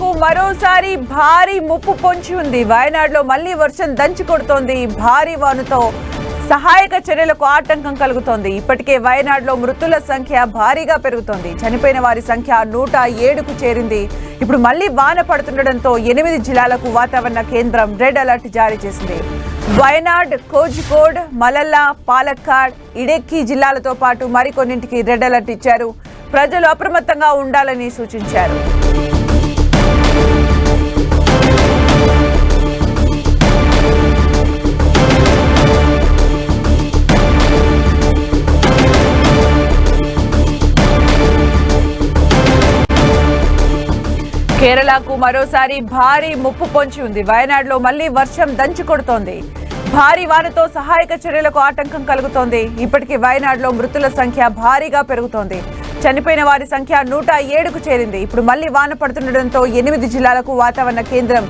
మరోసారి భారీ ముప్పు పొంచి ఉంది. వయనాడులో మళ్ళీ వర్షం దంచి కొడుతోంది. భారీ వానుతో సహాయక చర్యలకు ఆటంకం కలుగుతోంది. ఇప్పటికే వయనాడులో మృతుల సంఖ్య భారీగా పెరుగుతోంది. చనిపోయిన వారి సంఖ్య నూట ఏడుకు చేరింది. ఇప్పుడు మళ్ళీ వాన పడుతుండటంతో ఎనిమిది జిల్లాలకు వాతావరణ కేంద్రం రెడ్ అలర్ట్ జారీ చేసింది. వయనాడ్ కోజికోడ్ మలల్లా పాలక్కాడ్ ఇడెక్కి జిల్లాలతో పాటు మరికొన్నింటికి రెడ్ అలర్ట్ ఇచ్చారు. ప్రజలు అప్రమత్తంగా ఉండాలని సూచించారు. కేరళకు మరోసారి భారీ ముప్పు పొంచి ఉంది. వయనాడులో మళ్ళీ వర్షం దంచి కొడుతోంది. భారీ వానతో సహాయక చర్యలకు ఆటంకం కలుగుతోంది. ఇప్పటికీ వయనాడులో మృతుల సంఖ్య భారీగా పెరుగుతోంది. చనిపోయిన వారి సంఖ్య నూట ఏడుకు చేరింది. ఇప్పుడు మళ్ళీ వాన పడుతుండటంతో ఎనిమిది జిల్లాలకు వాతావరణ కేంద్రం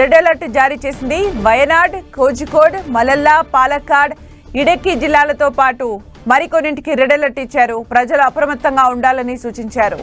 రెడ్ అలర్ట్ జారీ చేసింది. వయనాడ్ కోజికోడ్ మలల్లా పాలక్కాడ్ ఇడెక్కి జిల్లాలతో పాటు మరికొన్నింటికి రెడ్ అలర్ట్ ఇచ్చారు. ప్రజలు అప్రమత్తంగా ఉండాలని సూచించారు.